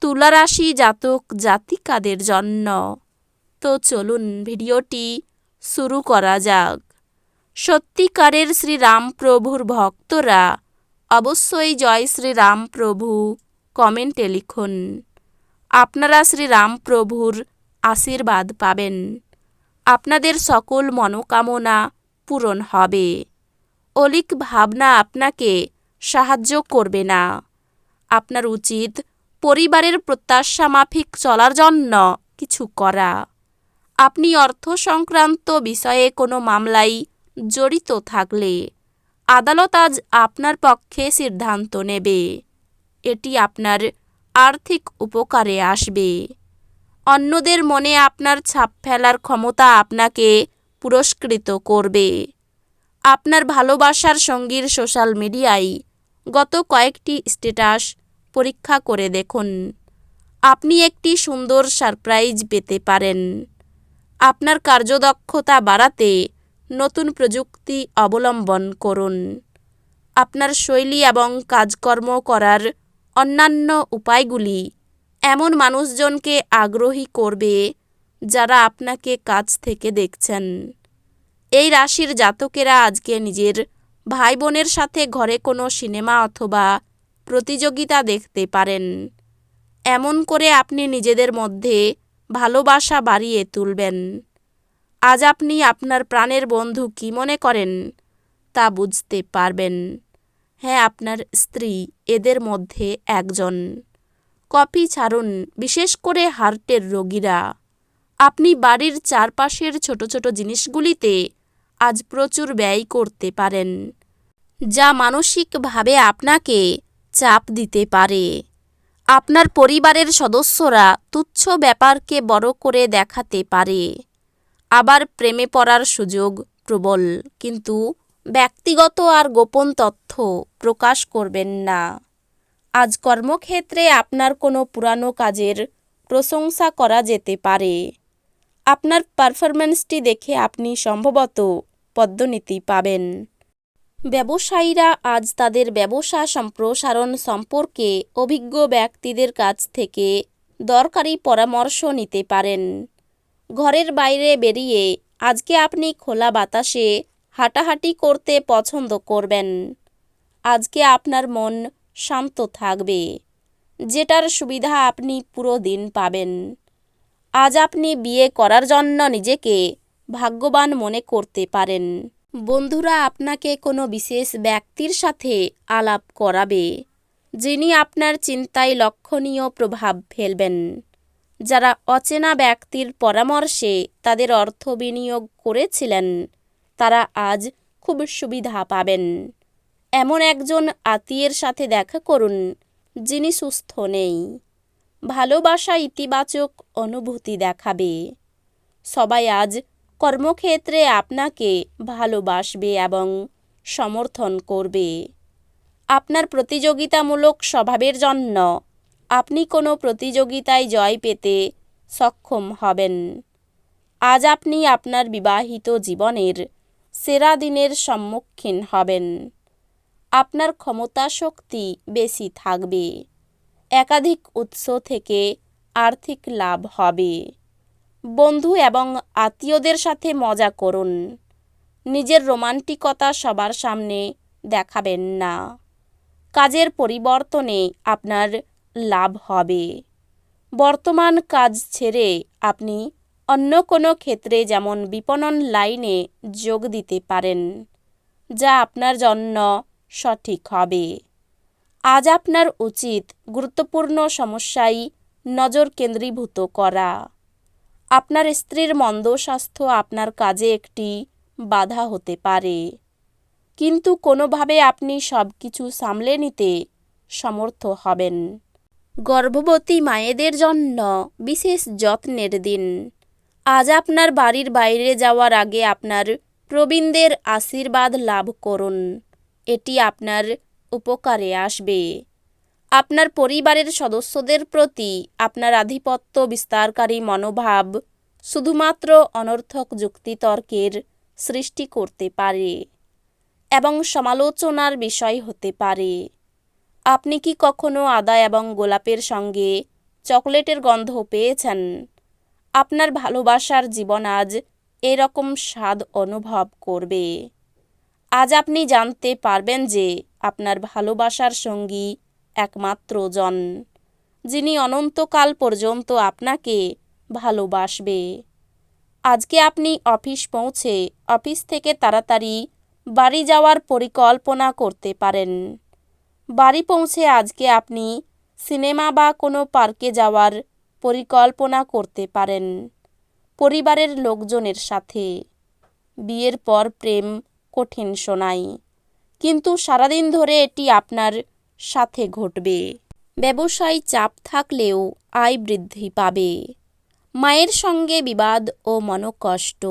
তুলারাশি জাতক জাতিকাদের জন্য। তো চলুন ভিডিওটি শুরু করা যাক। সত্যিকারের শ্রীরামপ্রভুর ভক্তরা অবশ্যই জয় শ্রীরামপ্রভু কমেন্টে লিখুন। আপনারা শ্রীরামপ্রভুর আশীর্বাদ পাবেন। আপনাদের সকল মনোকামনা পূরণ হবে। অলিক ভাবনা আপনাকে সাহায্য করবে না। আপনার উচিত পরিবারের প্রত্যাশা মাফিক চলার জন্য কিছু করা। আপনি অর্থ সংক্রান্ত বিষয়ে কোনো মামলায় জড়িত থাকলে আদালত আজ আপনার পক্ষে সিদ্ধান্ত নেবে। এটি আপনার আর্থিক উপকারে আসবে। অন্যদের মনে আপনার ছাপ ফেলার ক্ষমতা আপনাকে পুরস্কৃত করবে। আপনার ভালোবাসার সঙ্গীর সোশ্যাল মিডিয়ায় গত কয়েকটি স্ট্যাটাস পরীক্ষা করে দেখুন। আপনি একটি সুন্দর সারপ্রাইজ পেতে পারেন। আপনার কার্যদক্ষতা বাড়াতে নতুন প্রযুক্তি অবলম্বন করুন। আপনার শৈলী এবং কাজকর্ম করার অন্যান্য উপায়গুলি এমন মানুষজনকে আগ্রহী করবে যারা আপনাকে কাছ থেকে দেখছেন। এই রাশির জাতকেরা আজকে নিজের ভাই বোনের সাথে ঘরে কোনো সিনেমা অথবা প্রতিযোগিতা দেখতে পারেন। এমন করে আপনি নিজেদের মধ্যে ভালোবাসা বাড়িয়ে তুলবেন। আজ আপনি আপনার প্রাণের বন্ধু কি মনে করেন তা বুঝতে পারবেন। হ্যাঁ আপনার স্ত্রী এদের মধ্যে একজন। কপি ছাড়ুন, বিশেষ করে হার্টের রোগীরা। আপনি বাড়ির চারপাশের ছোট ছোট জিনিসগুলিতে আজ প্রচুর ব্যয় করতে পারেন। যা মানসিকভাবে আপনাকে চাপ দিতে পারে। আপনার পরিবারের সদস্যরা তুচ্ছ ব্যাপারকে বড় করে দেখাতে পারে। আবার প্রেমে পড়ার সুযোগ প্রবল, কিন্তু ব্যক্তিগত আর গোপন তথ্য প্রকাশ করবেন না। আজ কর্মক্ষেত্রে আপনার কোনো পুরানো কাজের প্রশংসা করা যেতে পারে। আপনার পারফরম্যান্সটি দেখে আপনি সম্ভবত পদ্মনীতি পাবেন। ব্যবসায়ীরা আজ তাদের ব্যবসা সম্প্রসারণ সম্পর্কে অভিজ্ঞ ব্যক্তিদের কাছ থেকে দরকারি পরামর্শ নিতে পারেন। ঘরের বাইরে বেরিয়ে আজকে আপনি খোলা বাতাসে হাঁটাহাঁটি করতে পছন্দ করবেন। আজকে আপনার মন শান্ত থাকবে। যেটার সুবিধা আপনি পুরো দিন পাবেন। আজ আপনি বিয়ে করার জন্য নিজেকে ভাগ্যবান মনে করতে পারেন। বন্ধুরা আপনাকে কোনো বিশেষ ব্যক্তির সাথে আলাপ করাবে, যিনি আপনার চিন্তায় লক্ষণীয় প্রভাব ফেলবেন। যারা অচেনা ব্যক্তির পরামর্শে তাদের অর্থ বিনিয়োগ করেছিলেন, তারা আজ খুব সুবিধা পাবেন। এমন একজন আত্মীয়ের সাথে দেখা করুন, যিনি সুস্থ নেই। ভালোবাসা ইতিবাচক অনুভূতি দেখাবে। সবাই আজ কর্মক্ষেত্রে আপনাকে ভালোবাসবে এবং সমর্থন করবে। আপনার প্রতিযোগিতামূলক স্বভাবের জন্য আপনি কোনো প্রতিযোগিতায় জয় পেতে সক্ষম হবেন। আজ আপনি আপনার বিবাহিত জীবনের সেরা দিনের সম্মুখীন হবেন। আপনার ক্ষমতা শক্তি বেশি থাকবে। একাধিক উৎস থেকে আর্থিক লাভ হবে। বন্ধু এবং আত্মীয়দের সাথে মজা করুন। নিজের রোমান্টিকতা সবার সামনে দেখাবেন না। কাজের পরিবর্তনে আপনার লাভ হবে। বর্তমান কাজ ছেড়ে আপনি অন্য কোনো ক্ষেত্রে যেমন বিপণন লাইনে যোগ দিতে পারেন, যা আপনার জন্য সঠিক হবে। আজ আপনার উচিত গুরুত্বপূর্ণ সমস্যায় নজর কেন্দ্রীভূত করা। আপনার স্ত্রীর মন্দ স্বাস্থ্য আপনার কাজে একটি বাধা হতে পারে। কিন্তু কোনোভাবে আপনি সব কিছু সামলে নিতে সমর্থ হবেন। গর্ভবতী মায়েদের জন্য বিশেষ যত্নের দিন। আজ আপনার বাড়ির বাইরে যাওয়ার আগে আপনার প্রবীণদের আশীর্বাদ লাভ করুন। এটি আপনার উপকারে আসবে। আপনার পরিবারের সদস্যদের প্রতি আপনার আধিপত্য বিস্তারকারী মনোভাব শুধুমাত্র অনর্থক যুক্তিতর্কের সৃষ্টি করতে পারে এবং সমালোচনার বিষয় হতে পারে। আপনি কি কখনো আদা এবং গোলাপের সঙ্গে চকলেটের গন্ধ পেয়েছেন? আপনার ভালোবাসার জীবন আজ এরকম স্বাদ অনুভব করবে। আজ আপনি জানতে পারবেন যে আপনার ভালোবাসার সঙ্গী একমাত্র জন, যিনি অনন্তকাল পর্যন্ত আপনাকে ভালোবাসবে। আজকে আপনি অফিস পৌঁছে অফিস থেকে তাড়াতাড়ি বাড়ি যাওয়ার পরিকল্পনা করতে পারেন। বাড়ি পৌঁছে আজকে আপনি সিনেমা বা কোনো পার্কে যাওয়ার পরিকল্পনা করতে পারেন পরিবারের লোকজনের সাথে। বিয়ের পর প্রেম কঠিন শোনায়, কিন্তু সারাদিন ধরে এটি আপনার সাথে ঘটবে। ব্যবসায় চাপ থাকলেও আয় বৃদ্ধি পাবে। মায়ের সঙ্গে বিবাদ ও মনোকষ্ট।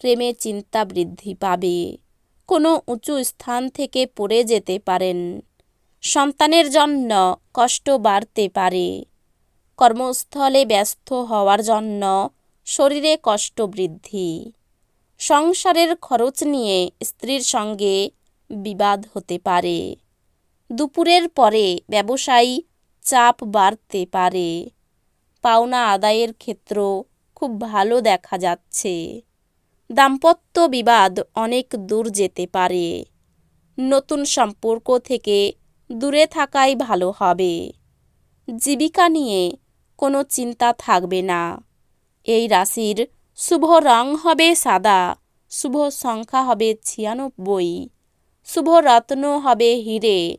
প্রেমে চিন্তা বৃদ্ধি পাবে। কোনো উঁচু স্থান থেকে পড়ে যেতে পারেন। সন্তানের জন্য কষ্ট বাড়তে পারে। কর্মস্থলে ব্যস্ত হওয়ার জন্য শরীরে কষ্ট বৃদ্ধি। সংসারের খরচ নিয়ে স্ত্রীর সঙ্গে বিবাদ হতে পারে। দুপুরের পরে ব্যবসায়ী চাপ বাড়তে পারে। পাওনা আদায়ের ক্ষেত্র খুব ভালো দেখা যাচ্ছে। দাম্পত্য বিবাদ অনেক দূর যেতে পারে। নতুন সম্পর্ক থেকে দূরে থাকাই ভালো হবে। জীবিকা নিয়ে কোনো চিন্তা থাকবে না। এই রাশির শুভ রং হবে সাদা, শুভ সংখ্যা হবে ছিয়ানব্বই, শুভ রত্ন হবে হিরে